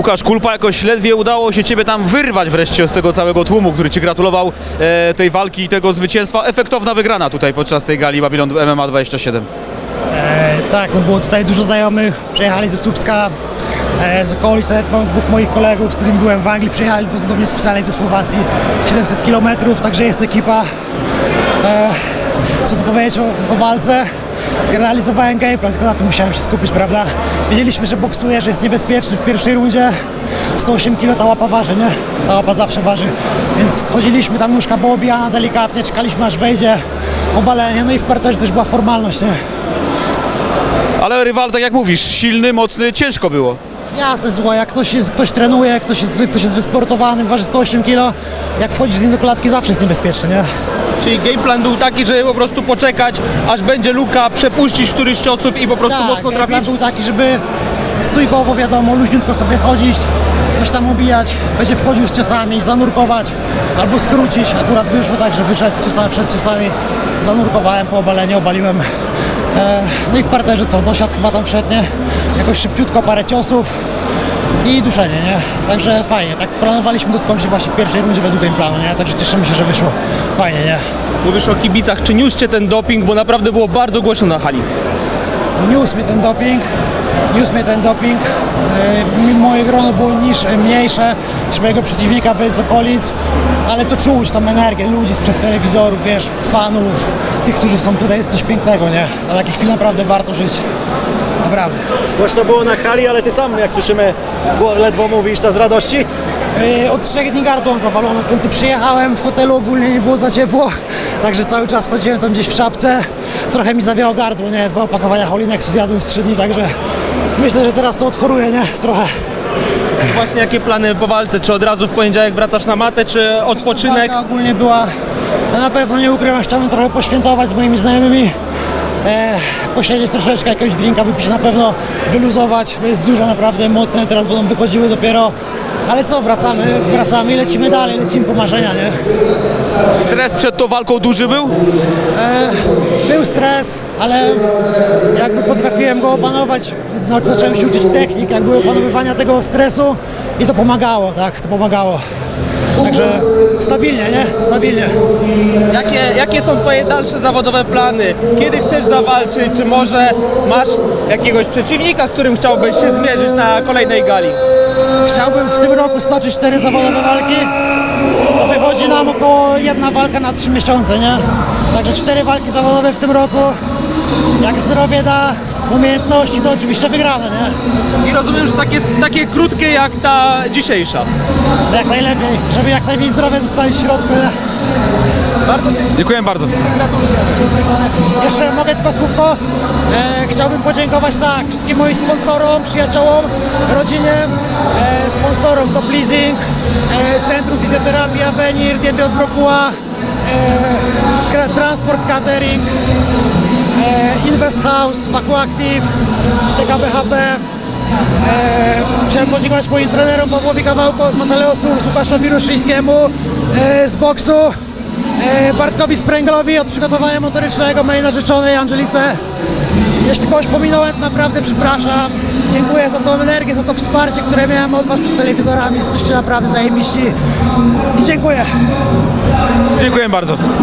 Łukasz Kulpa jakoś ledwie udało się Ciebie tam wyrwać wreszcie z tego całego tłumu, który Ci gratulował e, tej walki i tego zwycięstwa. Efektowna wygrana tutaj podczas tej gali Babylon MMA 27. E, tak, no było tutaj dużo znajomych, przyjechali ze Słupska, e, z okolic, mam dwóch moich kolegów, z którymi byłem w Anglii, przyjechali do, do mnie specjalnie ze Słowacji, 700 km, także jest ekipa. E, co tu powiedzieć o, o walce? Realizowałem gameplan, tylko na tym musiałem się skupić, prawda? Wiedzieliśmy, że boksuje, że jest niebezpieczny w pierwszej rundzie. 108 kg ta łapa waży, nie? Ta łapa zawsze waży. Więc chodziliśmy, ta nóżka była obijana delikatnie, czekaliśmy aż wejdzie obalenie, no i w parterze też była formalność, nie? Ale rywal, tak jak mówisz, silny, mocny, ciężko było. Jasne, słuchaj, jak ktoś, jest, ktoś trenuje, ktoś jest, ktoś jest wysportowany, waży 108 kg, jak wchodzi z nim do klatki zawsze jest niebezpieczny, nie? Czyli game plan był taki, żeby po prostu poczekać, aż będzie luka, przepuścić któryś z ciosów i po prostu mocno Tak, plan trafić. był taki, żeby stójkowo, wiadomo, luźniutko sobie chodzić, coś tam obijać, będzie wchodził z ciosami, zanurkować albo skrócić. Akurat wyszło tak, że wyszedł ciosami, przed ciosami, zanurkowałem po obaleniu, obaliłem. E, no i w parterze co, dosiadł chyba tam wszedł, nie? Jakoś szybciutko, parę ciosów i duszenie, nie? Także fajnie, tak planowaliśmy to skończyć właśnie w pierwszej rundzie według game planu, nie? Także cieszymy się, że wyszło fajnie, nie? Mówisz o kibicach, czy niósł cię ten doping, bo naprawdę było bardzo głośno na hali. Niósł mnie ten doping, niósł mnie ten doping. E, Moje grono było niż, mniejsze niż mojego przeciwnika bez okolic, ale to czuć tam energię ludzi sprzed telewizorów, wiesz, fanów, tych, którzy są tutaj, jest coś pięknego, nie? Na takich chwil naprawdę warto żyć. Naprawdę. Głośno było na hali, ale ty sam, jak słyszymy, ledwo mówisz, to z radości. E, Od trzech dni gardło zawalone, tu przyjechałem w hotelu ogólnie nie było za ciepło, także cały czas chodziłem tam gdzieś w czapce. Trochę mi zawiało gardło, nie? Dwa opakowania Holinexu zjadłem w trzy dni, także myślę, że teraz to odchoruję, nie? Trochę. Właśnie jakie plany po walce? Czy od razu w poniedziałek wracasz na matę, czy odpoczynek? Walka ogólnie była, no na pewno nie ukrywam, chciałbym trochę poświętować z moimi znajomymi. E, posiedzieć troszeczkę, jakiegoś drinka wypić, na pewno wyluzować, bo jest dużo naprawdę mocne, teraz będą wychodziły dopiero. Ale co, wracamy, wracamy i lecimy dalej, lecimy po marzenia, nie? Stres przed tą walką duży był? Był stres, ale jakby potrafiłem go opanować, znaczy zacząłem się uczyć technik, jakby opanowywania tego stresu i to pomagało, tak, to pomagało. Także stabilnie, nie? Stabilnie. Jakie, jakie są twoje dalsze zawodowe plany? Kiedy chcesz zawalczyć? Czy może masz jakiegoś przeciwnika, z którym chciałbyś się zmierzyć na kolejnej gali? Chciałbym w tym roku stoczyć cztery zawodowe walki. To wychodzi nam około jedna walka na trzy miesiące, nie? Także cztery walki zawodowe w tym roku. Jak zdrowie da, umiejętności, to oczywiście wygrane, nie? I rozumiem, że takie, takie krótkie jak ta dzisiejsza. Jak najlepiej, żeby jak najmniej zdrowia zostawić w środku, nie? Dziękuję bardzo. Jeszcze mogę tylko słówko. E, chciałbym podziękować tak wszystkim moim sponsorom, przyjaciołom, rodzinie, e, sponsorom to Pleasing, e, Centrum Fizjoterapii Avenir, Diety od Brokuła, e, Transport Catering, Invest House, Vacuactive, TKBHB. E, chciałem podziękować moim trenerom Pawłowi Kawałko z Mataleosu, Łukaszowi Ruszyńskiemu e, z boksu. E, Bartkowi Spręglowi od przygotowania motorycznego, mojej narzeczonej Angelice. Jeśli kogoś pominąłem, to naprawdę przepraszam. Dziękuję za tą energię, za to wsparcie, które miałem od Was przed telewizorami. Jesteście naprawdę zajebiści. I dziękuję. Dziękuję bardzo.